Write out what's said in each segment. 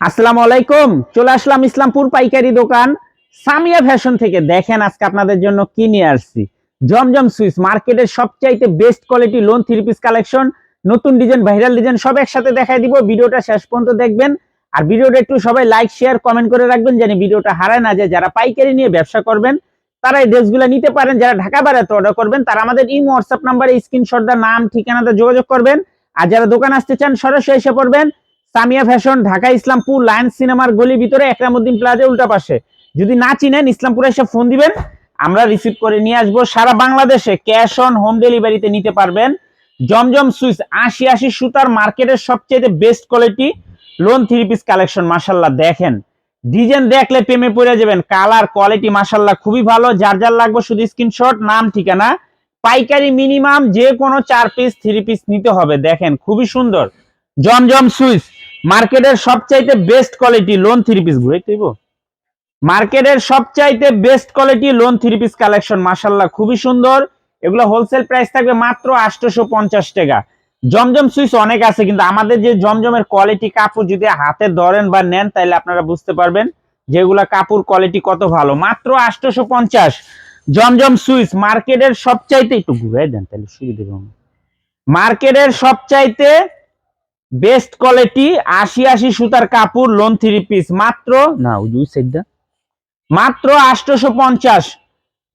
আসসালামু আলাইকুম, চলে আসলাম ইসলামপুর পাইকারি দোকান সামিয়া ফ্যাশন থেকে। দেখেন আজকে আপনাদের জন্য কি নিয়ে আসছি? জমজম সুইস, মার্কেটের সবচাইতে best quality lawn three piece collection নতুন ডিজাইন ভাইরাল ডিজাইন সব একসাথে দেখাই দিব। ভিডিওটা শেষ পর্যন্ত দেখবেন। আর ভিডিওটা একটু সবাই লাইক শেয়ার কমেন্ট করে রাখবেন জানি ভিডিওটা হারায় না যায়। যারা পাইকারি নিয়ে ব্যবসা করবেন তারা এই ড্রেসগুলো নিতে পারেন। যারা ঢাকা বেড়াতে অর্ডার করবেন, তারা আমাদের ইমো হোয়াটসঅ্যাপ নাম্বারে স্ক্রিনশট দা নাম ঠিকানাতে যোগাযোগ করবেন। আর যারা দোকান আসতে চান, সরাসরি এসে পড়বেন। সামিয়া ফ্যাশন, ঢাকা, ইসলামপুর, লায়ন্স সিনেমার গলির ভিতরে একরামুদ্দিন প্লাজা উল্টা পাশে। যদি না চিনেন, ইসলামপুরে এসে ফোন দিবেন, আমরা রিসিভ করে নিয়ে আসব। সারা বাংলাদেশে ক্যাশ অন হোম ডেলিভারিতে নিতে পারবেন। জমজম সুইচ, আশি আশি সুতার মার্কেটের সবচেয়ে best quality lawn three piece collection মাসাল্লাহ দেখেন। ডিজাইন দেখলে প্রেমে পড়ে যাবেন। কালার কোয়ালিটি মাসাল্লাহ খুবই ভালো। যার যার লাগবে শুধু স্ক্রিনশট নাম, ঠিকানা। পাইকারি মিনিমাম যে কোনো চার পিস থ্রি পিস নিতে হবে। দেখেন, খুবই সুন্দর। জমজম সুইচ, মার্কেটের সবচাইতে best quality lawn three piece ঘুরে তুইব? মার্কেটের সবচাইতে best quality lawn three piece collection মাসাল্লাহ খুবই সুন্দর। এগুলো হোলসেল প্রাইস থাকবে মাত্র আটশোশো পঞ্চাশ টাকা। জমজম সুইচ অনেক আছে, কিন্তু আমাদের যে জমজমের কোয়ালিটি কাপড় যদি হাতে ধরেন বা নেন তাহলে আপনারা বুঝতে পারবেন যেগুলা কাপড় কোয়ালিটি কত ভালো। মাত্র আটশোশো পঞ্চাশ। জমজম সুইচ, মার্কেটের সবচাইতে, একটু ঘুরে দেন তাহলে সুবিধা মার্কেটের সবচাইতে বেস্ট কোয়ালিটি আশি আশি সুতার কাপড় লোন থ্রি পিস মাত্র? না ওই মাত্র আটশোশো পঞ্চাশ।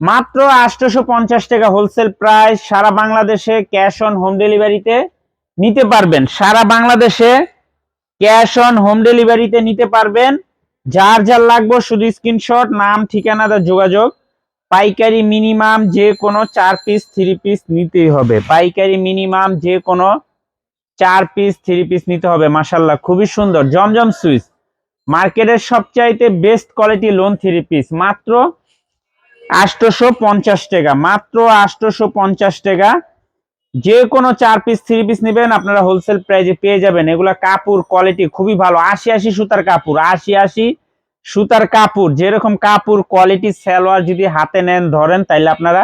মাত্র আটশোশো পঞ্চাশ টাকা হোলসেল প্রাইস সারা বাংলাদেশে ক্যাশ অন হোম ডেলিভারিতে নিতে পারবেন। সারা বাংলাদেশে ক্যাশ অন হোম ডেলিভারিতে নিতে পারবেন। যার যার লাগবে শুধু স্ক্রিনশট নাম ঠিকানা দা যোগাযোগ। পাইকারি মিনিমাম যে কোনো চার পিস থ্রি পিস নিতেই হবে। পাইকারি মিনিমাম যে কোনো চার পিস থ্রি পিস নিতে হবে মাসাল্লাহ খুবই সুন্দর। জমজম সুইচ। মার্কেটের সবচাইতে best quality lawn three piece মাত্র আটশোশো পঞ্চাশ টাকা, মাত্র আটশোশো পঞ্চাশ টাকা। যে কোনো চার পিস থ্রি পিস নেবেন, আপনারা হোলসেল প্রাইজে পেয়ে যাবেন। এগুলা কাপড় কোয়ালিটি খুবই ভালো। আশি আশি সুতার কাপড়, আশি আশি সুতার কাপড়, যেরকম কাপড় কোয়ালিটি সালোয়ার যদি হাতে নেন, ধরেন, তাইলে আপনারা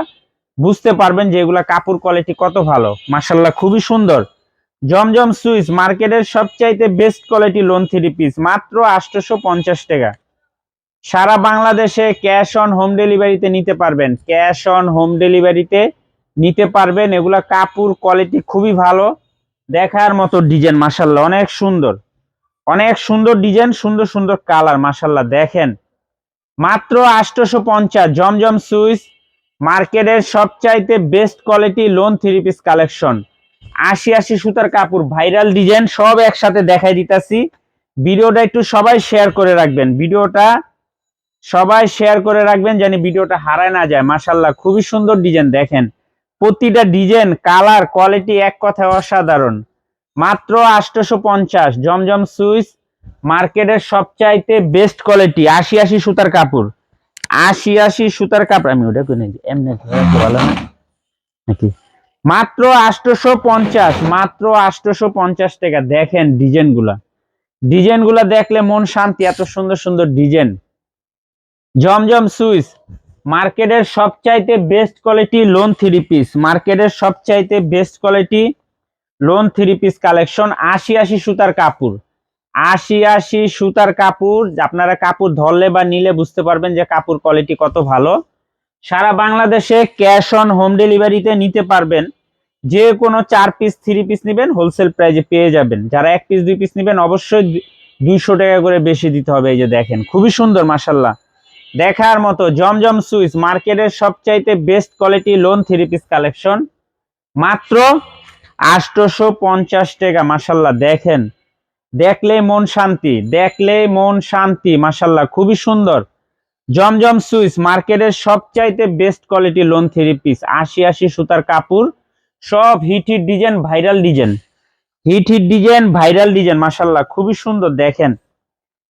বুঝতে পারবেন যে এগুলা কাপড় কোয়ালিটি কত ভালো। মাসাল্লাহ খুবই সুন্দর। জমজম সুইচ মার্কেটের সবচাইতে best quality lawn three piece, মাত্র আটশোশো পঞ্চাশ টাকা। সারা বাংলাদেশে ক্যাশ অন হোম ডেলিভারিতে নিতে পারবেন। ক্যাশ অন হোম ডেলিভারিতে নিতে পারবেন। এগুলা কাপড় কোয়ালিটি খুবই ভালো। দেখার মতো ডিজাইন মাসাল্লাহ অনেক সুন্দর। অনেক সুন্দর ডিজাইন, সুন্দর সুন্দর কালার মাসাল্লাহ দেখেন। মাত্র আটশোশো পঞ্চাশ জমজম সুইচ, মার্কেটের সবচাইতে best quality lawn three piece collection. আশি আশি সুতার কাপড় ভাইরাল ডিজাইন সব একসাথে দেখাই দিতাছি। ভিডিওটা একটু সবাই শেয়ার করে রাখবেন। ভিডিওটা সবাই শেয়ার করে রাখবেন জানি ভিডিওটা হারায় না যায়। মাসাল্লাহ খুবই সুন্দর ডিজাইন দেখেন। প্রতিটা ডিজাইন কালার কোয়ালিটি এক কথায় অসাধারণ। মাত্র আটশোশো পঞ্চাশ, জমজম সুইচ মার্কেটের সবচাইতে বেস্ট কোয়ালিটি আশি আশি সুতার কাপড়। আশি আশি সুতার কাপড়, আমি ওটা কিনে এমনি ভালো না? নাকি? মাত্র আটশোশো পঞ্চাশ মাত্র আটশোশো পঞ্চাশ টাকা। দেখেন ডিজাইনগুলা ডিজাইনগুলা দেখলে মন শান্তি, এত সুন্দর সুন্দর ডিজাইন। জমজম সুইচ, মার্কেটের সবচাইতে best quality lawn three piece. মার্কেটের সবচাইতে best quality lawn three piece collection, আশি আশি সুতার কাপড়। আশি আশি সুতার কাপড়, আপনারা কাপড় ধরলে বা নিলে বুঝতে পারবেন যে কাপড় কোয়ালিটি কত ভালো। সারা বাংলাদেশে ক্যাশ অন হোম ডেলিভারিতে নিতে পারবেন। যে কোনো চার পিস থ্রি পিস নেবেন হোলসেল প্রাইজে পেয়ে যাবেন। যারা এক পিস দুই পিস নেবেন, অবশ্যই দুইশো টাকা করে বেশি দিতে হবে এই যে দেখেন। খুবই সুন্দর মাসাল্লাহ দেখার মতো জমজম সুইচ, মার্কেটের সবচাইতে best quality lawn three piece collection মাত্র আটশোশো পঞ্চাশ টাকা মাসাল্লাহ দেখেন। দেখলে মন শান্তি দেখলে মন শান্তি মাসাল্লাহ খুবই সুন্দর। জমজম সুইচ মার্কেটের সবচাইতে best quality lawn three piece. আশি আশি সুতার কাপড়, সব hit hit design, viral design. Hit hit design, viral design মাসাল্লাহ খুবই সুন্দর, দেখেন।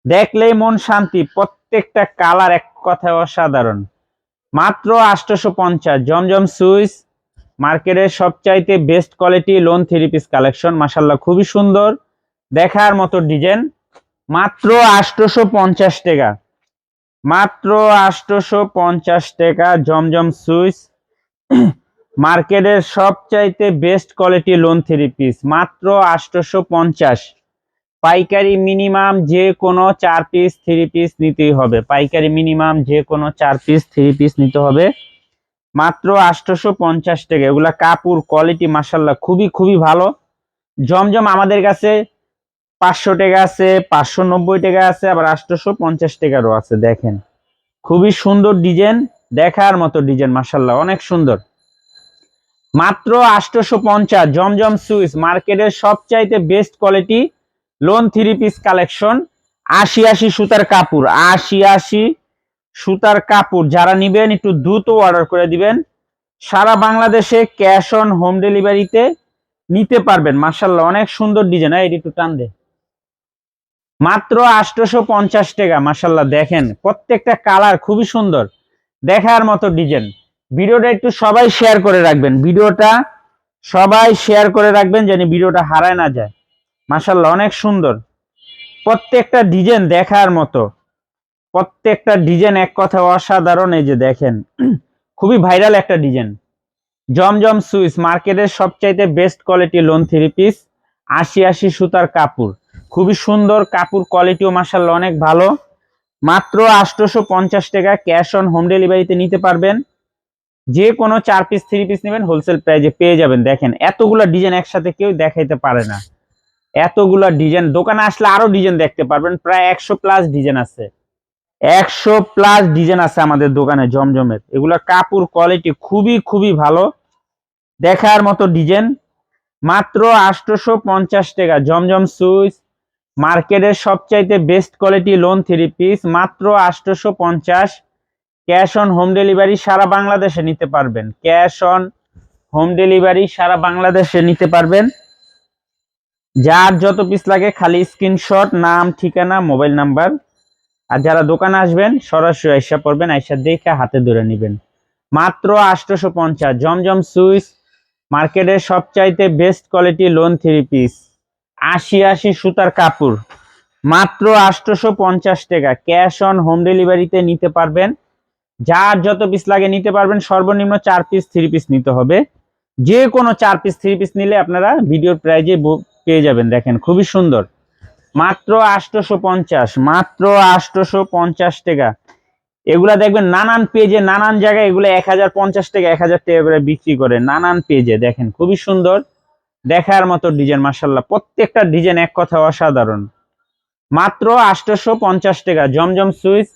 দেখলেই মন শান্তি, প্রত্যেকটা কালার এক কথায় অসাধারণ। মাত্র আটশোশো পঞ্চাশ, জমজম সুইচ মার্কেটের সবচাইতে best quality lawn three piece collection মাসাল্লাহ খুবই সুন্দর, দেখার মতো ডিজাইন। মাত্র আটশোশো পঞ্চাশ টাকা। মাত্র আটশোশো পঞ্চাশ টাকা জমজম সুইচ। মার্কেটের সবচাইতে best quality lawn three piece, মাত্র আটশোশো পঞ্চাশ পাইকারি মিনিমাম যে কোনো চার পিস থ্রি পিস নিতেই হবে। পাইকারি মিনিমাম যে কোনো চার পিস থ্রি পিস নিতে হবে। মাত্র আটশোশো পঞ্চাশ টাকা। এগুলা কাপড় কোয়ালিটি মাসাল্লাহ খুবই খুবই ভালো। জমজম আমাদের কাছে পাঁচশো টাকা আছে, পাঁচশো নব্বই টাকা আছে, আবার আটশোশো পঞ্চাশ টাকারও আছে, দেখেন। খুবই সুন্দর ডিজাইন, দেখার মতো ডিজাইন মাসাল্লাহ অনেক সুন্দর। মাত্র আটশোশো পঞ্চাশ, জমজম সুইস মার্কেটের সবচাইতে best quality, lawn three piece collection, আশি আশি সুতার কাপড়, আশি আশি সুতার কাপড়, যারা নিবেন একটু দ্রুত অর্ডার করে দিবেন, সারা বাংলাদেশে ক্যাশ অন হোম ডেলিভারিতে নিতে পারবেন মার্শাল্লাহ অনেক সুন্দর ডিজাইন এটি একটু টান দে। মাত্র আটশোশো পঞ্চাশ টাকা মার্শাল্লাহ দেখেন, প্রত্যেকটা কালার খুবই সুন্দর, দেখার মতো ডিজাইন ভিডিওটা একটু সবাই শেয়ার করে রাখবেন, ভিডিওটা সবাই শেয়ার করে রাখবেন যেন ভিডিওটা হারায় না যায়। মার্শাল্লাহ অনেক সুন্দর। প্রত্যেকটা ডিজাইন দেখার মতো, প্রত্যেকটা ডিজাইন এক কথা অসাধারণ, এই যে দেখেন, খুবই ভাইরাল একটা ডিজাইন জমজম সুইস মার্কেটের সবচাইতে best quality lawn three piece আশি আশি সুতার কাপড়। খুবই সুন্দর, কাপড় কোয়ালিটিও মাসাল্লাহ অনেক ভালো। মাত্র আটশোশো পঞ্চাশ টাকা ক্যাশ অন হোম ডেলিভারিতে নিতে পারবেন। যে কোনো চার পিস থ্রি পিস নেবেন হোলসেল প্রাইজে পেয়ে যাবেন। দেখেন, এতগুলো ডিজাইন একসাথে কেউ দেখাইতে পারে না। এতগুলো ডিজাইন দোকানে আসলে আরও ডিজাইন দেখতে পারবেন। প্রায় একশো প্লাস ডিজাইন আছে। একশো প্লাস ডিজাইন আছে আমাদের দোকানে, জমজমের। এগুলা কাপড় কোয়ালিটি খুবই খুবই ভালো। দেখার মতো ডিজাইন মাত্র আটশোশো পঞ্চাশ টাকা, জমজম সুইচ। মার্কেটের সবচাইতে best quality lawn three piece মাত্র আটশোশো পঞ্চাশ। ক্যাশ অন হোম ডেলিভারি সারা বাংলাদেশে নিতে পারবেন। ক্যাশ অন হোম ডেলিভারি সারা বাংলাদেশে নিতে পারবেন। যার যত পিস লাগে খালি স্ক্রিনশট নাম, ঠিকানা মোবাইল নাম্বার আর যারা দোকানে আসবেন, সরাসরি আইসা পড়বেন, আইসা দেখে হাতে ধরে নেবেন। মাত্র আটশোশো পঞ্চাশ। জমজম সুইচ মার্কেটের সবচাইতে best quality lawn three piece আশি আশি সুতার কাপড়। মাত্র আটশোশো পঞ্চাশ টাকা। ক্যাশ অন হোম ডেলিভারিতে নিতে পারবেন। যার যত পিস লাগে নিতে পারবেন। সর্বনিম্ন চার পিস থ্রি পিস নিতে হবে। যে কোনো চার পিস থ্রি পিস নিলে আপনারা ভিডিওর প্রাইজে পেয়ে যাবেন। দেখেন, খুবই সুন্দর। মাত্র আটশোশো পঞ্চাশ। মাত্র আটশোশো পঞ্চাশ টাকা। এগুলা দেখবেন নানান পেজে নানান জায়গায় এগুলো এক হাজার পঞ্চাশ টাকা, এক হাজার টাকা করে বিক্রি করে। নানান পেজে দেখেন, খুবই সুন্দর। দেখার মতো ডিজাইন মার্শাল্লাহ প্রত্যেকটা ডিজাইন এক কথা অসাধারণ। মাত্র আটশোশো পঞ্চাশ টাকা। জমজম সুইচ,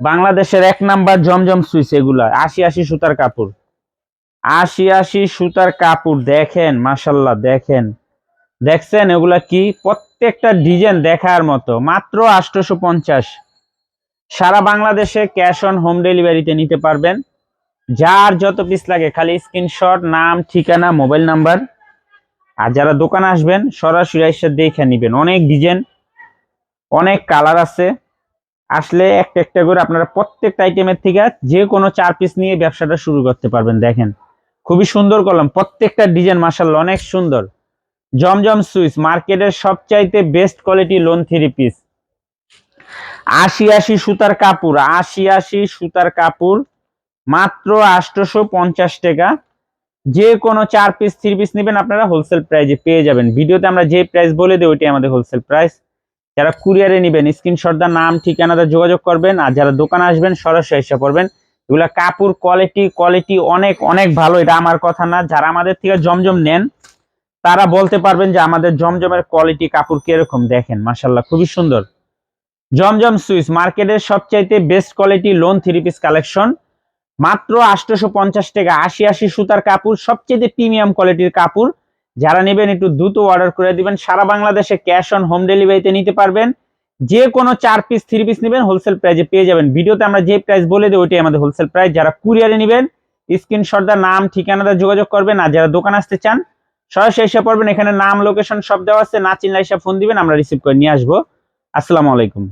বাংলাদেশের এক নাম্বার জমজম সুইচ এগুলা। আশি আশি সুতার কাপড়। আশি আশি সুতার কাপড়, দেখেন মার্শাল্লাহ দেখেন। দেখছেন এগুলা কি? প্রত্যেকটা ডিজাইন দেখার মতো। মাত্র আটশোশো পঞ্চাশ সারা বাংলাদেশে ক্যাশ অন হোম ডেলিভারিতে নিতে পারবেন। যার যত পিস লাগে, খালি স্ক্রিনশট নাম, ঠিকানা মোবাইল নাম্বার আর যারা দোকানে আসবেন, সরাসরি এসে দেখে নেবেন। অনেক ডিজাইন, অনেক কালার আছে। আসলে একটা একটা করে আপনারা প্রত্যেকটা আইটেমের থেকে যে কোনো চার পিস নিয়ে ব্যবসাটা শুরু করতে পারবেন, দেখেন। খুবই সুন্দর কলম, প্রত্যেকটা ডিজাইন মার্শাল অনেক সুন্দর। জমজম সুইচ, মার্কেটের সবচাইতে best quality lawn three piece আশি আশি সুতার কাপড়, আশি আশি সুতার কাপড়, মাত্র আটশোশো পঞ্চাশ টাকা। যে কোনো চার পিস থ্রি পিস নেবেন, আপনারা হোলসেল প্রাইজে পেয়ে যাবেন। ভিডিওতে আমরা যে প্রাইস বলে দিই, ওইটাই আমাদের হোলসেল প্রাইস যারা কুরিয়ারে নেবেন স্ক্রিনশটদার নাম ঠিকানাটা যোগাযোগ করবেন। আর যারা দোকানে আসবেন, সরাসরি এসে পড়বেন। এগুলা কাপড় কোয়ালিটি কোয়ালিটি অনেক অনেক ভালো। এটা আমার কথা না। যারা আমাদের থেকে জমজম নেন, তারা বলতে পারবেন যে আমাদের জমজমের কোয়ালিটি কাপড় কীরকম। দেখেন মাসাল্লাহ খুবই সুন্দর। জমজম সুইচ মার্কেটের সবচাইতে best quality lawn three piece collection মাত্র আটশোশো পঞ্চাশ টাকা, আশি আশি সুতার কাপড়, সবচেয়ে প্রিমিয়াম কোয়ালিটির কাপড়। যারা নেবেন একটু দ্রুত অর্ডার করে দিবেন, সারা বাংলাদেশে ক্যাশ অন হোম ডেলিভারিতে নিতে পারবেন। যে কোনো চার পিস থ্রি পিস নেবেন হোলসেল প্রাইজে পেয়ে যাবেন। ভিডিওতে আমরা যে প্রাইস বলে দিই ওইটাই আমাদের হোলসেল প্রাইস যারা কুরিয়ারে নেবেন স্ক্রিনশটদার নাম ঠিকানাটা যোগাযোগ করবেন। আর যারা দোকান আসতে চান, সরাসরি এসে পড়বেন। এখানে নাম লোকেশন সব দেওয়া আছে। না চিনলে এসে ফোন দিবেন, আমরা রিসিভ করে নিয়ে আসব। আসসালামু আলাইকুম।